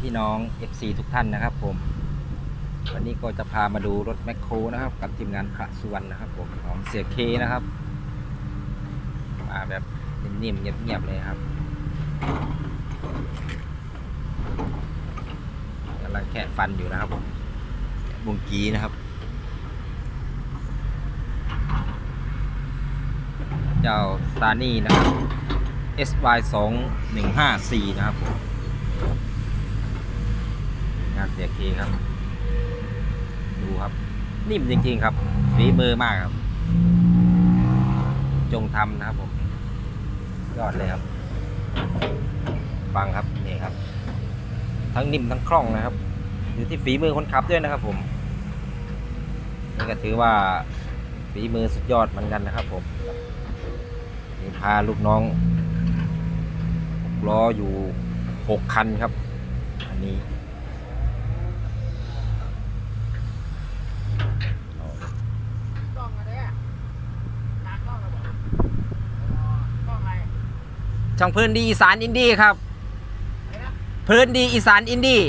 พี่น้อง FC ทุกท่านนะครับผม วันนี้ก็จะพามาดูรถแมคโครนะครับ กับทีมงานขะสุวรรณนะครับผมของเสียเคนะครับ มาแบบนิ่มๆเงียบๆเลยครับกำลังแคะฟันอยู่นะครับผมบุงกีนะครับเจ้าซานี่นะครับ SY 2 1 5 4นะครับผม งานเสียเคครับ ดูครับ นิ่มจริง ๆ ครับฝีมือมากครับ จงทำนะครับผม ยอดเลยครับ ฟังครับนี่ครับ ทั้งนิ่มทั้งคล่องนะครับอยู่ที่ฝีมือคนขับด้วยนะครับ ผมนี่ก็ถือว่าฝีมือสุดยอดเหมือนกันนะครับ ผมนี่พาลูกน้องล้ออยู่หกคันครับ อันนี้ กล้องอะไรอะตากล้องอะไรบอกกล้องอะไร ช่องพื้นดีอีสานอินดี้ครับ พื้นดีอีสานอินดี้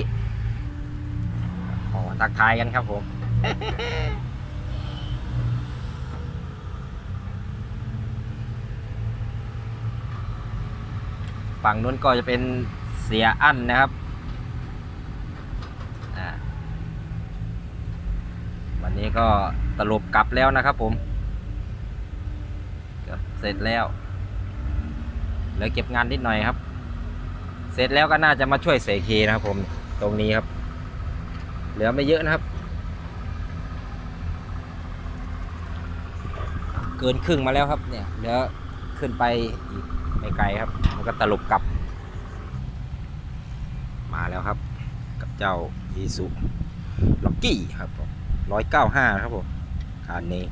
อ๋อทักทายกันครับผมฝั่งนู้นก็จะเป็นเสียอั้นนะครับอ่าวันนี้ก็ตลบกลับแล้วนะครับผม เสร็จแล้ว ลือเก็บงานนิดหน่อยครับ เสร็จแล้วก็น่าจะมาช่วยเสกเคนะครับผมตรงนี้ครับ เหลือไม่เยอะนะครับ เกินครึ่งมาแล้วครับเนี่ยเหลือขึ้นไปอีกไม่ไกลครับ มันก็ตลบกลับ มาแล้วครับ กับเจ้าอีสุล็อกกี้ครับผมร้อยเก้าห้าครับผมคันนี้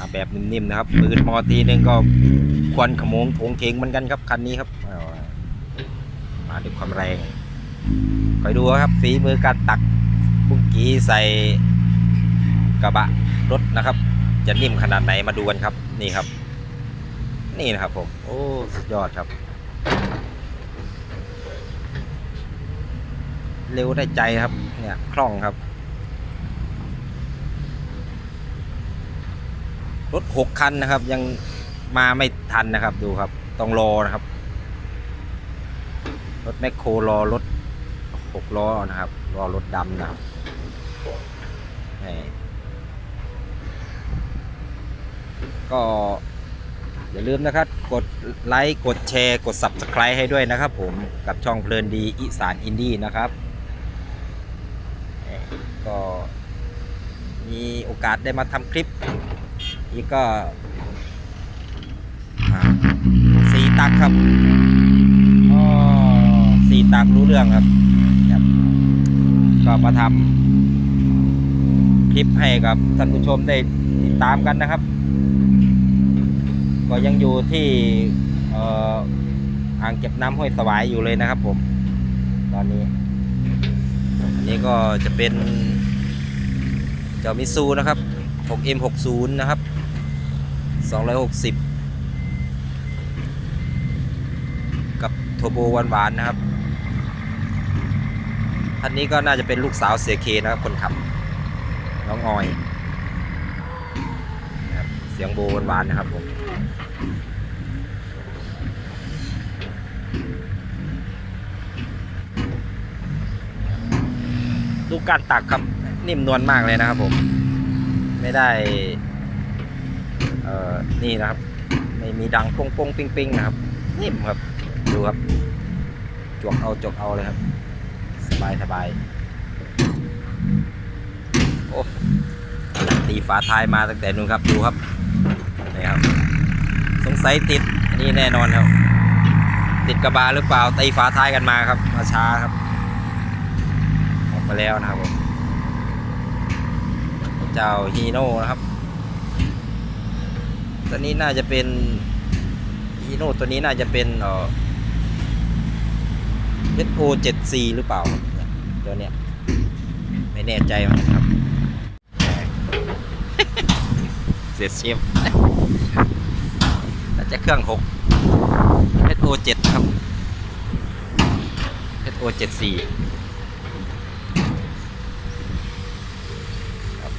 มาแบบนิ่มๆนะครับปืนมอทีนึงก็ควันขโมงโถงเทงเหมือนกันครับคันนี้ครับมาด้วยความแรงคอยดูครับฝีมือการตักบุ้งกีใส่กระบะรถนะครับ จะนิ่มขนาดไหนมาดูกันครับ นี่ครับ นี่นะครับผมโอ้สุดยอดครับ เร็วได้ใจครับ เนี่ยคล่องครับ รถหกคันนะครับ ยังมาไม่ทันนะครับดูครับ ต้องรอนะครับ รถแมคโครรอรถหกล้อนะครับ รอรถดำนะครับก็อย่าลืมนะครับ กดไลค์ กดแชร์ กด Subscribe ให้ด้วยนะครับผมกับช่องเพลินดีอีสานอินดี้นะครับ ก็มีโอกาสได้มาทำคลิป อีกก็สีตักครับอ๋อสีตักรู้เรื่องครับครับ ก็มาทำคลิปให้กับท่านผู้ชมได้ติดตามกันนะครับ ก็ยังอยู่ที่เอ่ออ่างเก็บน้ำห้วยสวายอยู่เลยนะครับผม ตอนนี้ อันนี้ก็จะเป็นเจ้ามิซูนะครับ 6M60 นะครับ 260 กับโทโบหวานๆนะครับท่านนี้ก็น่าจะเป็นลูกสาวเสียเคนะครับคนขับ น้องออยเสียงโบหวานๆนะครับผมดูการตักครับนิ่มนวลมากเลยนะครับผม ไม่ได้ อนี่นะครับ ไม่มีดังปงปงปิงปิงนะครับนิ่มครับดูครับจวกเอาจวกเอาเลยครับ สบายสบายโอ้ตีฝาท้ายมาตั้งแต่นู้นครับดูครับนี่ครับ สงสัยติดอันนี่แน่นอนครับ ติดกระบะหรือเปล่าตีฝาท้ายกันมาครับมาช้าครับออกมาแล้วนะครับผมเจ้าฮีโน่นะครับ ตัวนี้น่าจะเป็นฮีโน่ตัวนี้น่าจะเป็นเอ่อ SO 7 C หรือเปล่า ตัวเนี้ยไม่แน่ใจเหมือนกันครับ เสียเชฟจะเครื่อง6 SO7 นะครับ SO74 ครับ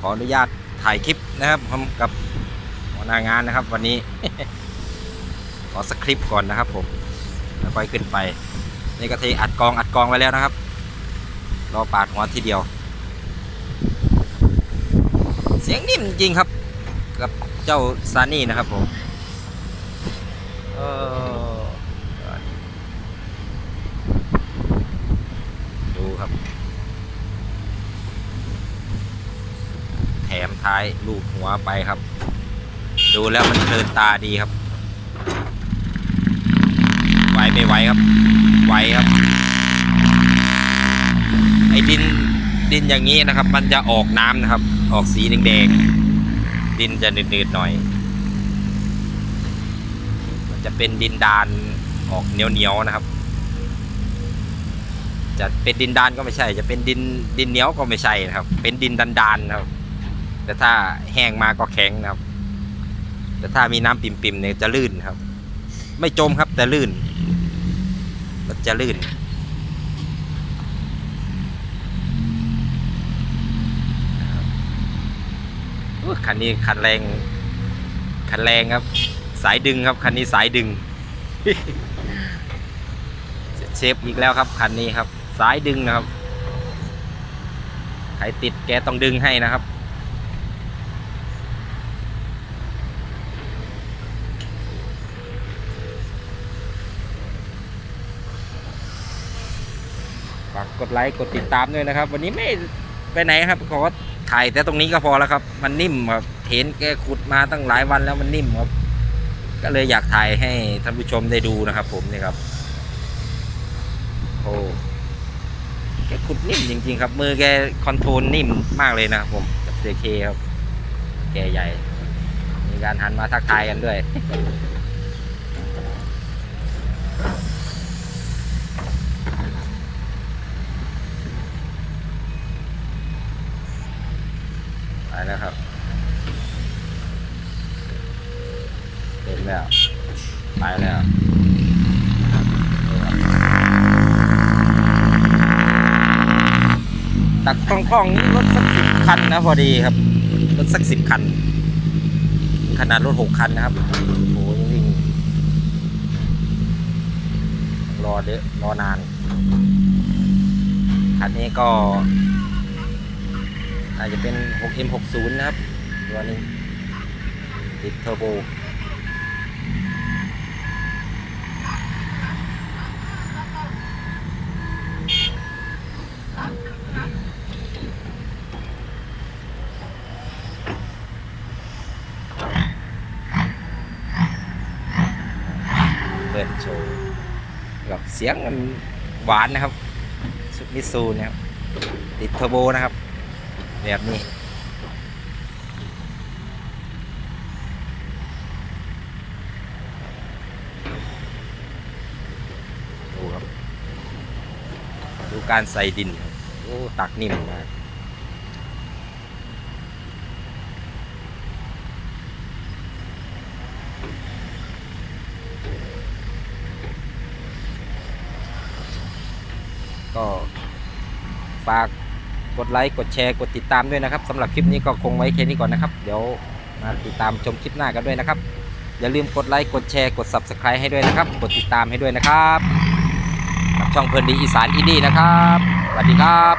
ขออนุญาต ถ่ายคลิปนะครับพร้อมกับหัวหน้างานนะครับ วันนี้ ขอสคริปต์ก่อนนะครับ ผมแล้วค่อยขึ้นไปนี่ก็เทอัดกองอัดกองไว้แล้วนะครับรอปาดหัวทีเดียว เสียงนิ่มจริงครับ กับเจ้าซานี่นะครับผมดูครับ แถม ท้ายลูกหัวไปครับ ดูแล้วมันเพลินตาดีครับไหวไม่ไหวครับไหวครับ ไอ้ดินดินอย่างนี้นะครับ มันจะออกน้ำนะครับ ออกสีแดงๆดินจะหนืดๆหน่อย มันจะเป็นดินดานออกเหนียวๆนะครับจะเป็นดินดานก็ไม่ใช่ จะเป็นดินดินเหนียวก็ไม่ใช่นะครับ เป็นดินดานๆนครับ แต่ถ้าแห้งมาก็แข็งนะครับ แต่ถ้ามีน้ำปิ่มๆเนี่ยจะลื่นครับ ไม่จมครับแต่ลื่น มันจะลื่นคันนี้คันแรงคันแรงครับ สายดึงครับคันนี้สายดึง เชฟอีกแล้วครับคันนี้ครับ สายดึงนะครับใครติดแกต้องดึงให้นะครับากกดไลค์กดติดตามด้วยนะครับ วันนี้ไม่ไปไหนครับขอถ่ายแต่ตรงนี้ก็พอแล้วครับ มันนิ่มครับเห็นแกขุดมาตั้งหลายวันแล้วมันนิ่มครับ ก็เลยอยากถ่ายให้ท่านผู้ชมได้ดูนะครับ ผมนี่ครับโอ้แกขุดนิ่มจริงๆครับ มือแกคอนโทรลนิ่มมากเลยนะครับผมกับเซเคครับ แกใหญ่ มีการหันมาทักทายกันด้วย ไปแล้วครับ เต็มแล้วไปแล้วตักคล่องๆนี่รถสักสิบคันนะพอดีครับ รถสักสิบคัน ขนาดรถหกคันนะครับ โอ้โหยังวิ่ง รอเดอรอนาน คันนี้ก็ อาจจะเป็น 6M60 นะครับตัวนี้ติดเทอร์โบเปิดโชว์กับเสียงมันหวานนะครับสุดมิซูนะครับติดเทอร์โบนะครับ แบบนี้ ดูครับ ดูการใส่ดินโอ้ตักนิ่มมากก็ฝาก กดไลค์กดแชร์กดติดตามด้วยนะครับสำหรับคลิปนี้ก็คงไว้แค่นี้ก่อนนะครับ เดี๋ยวมาติดตามชมคลิปหน้ากันด้วยนะครับ อย่าลืมกดไลค์กดแชร์กด Subscribe ให้ด้วยนะครับ กดติดตามให้ด้วยนะครับกับช่องเพลินดีอีสานอินดี้นะครับสวัสดีครับ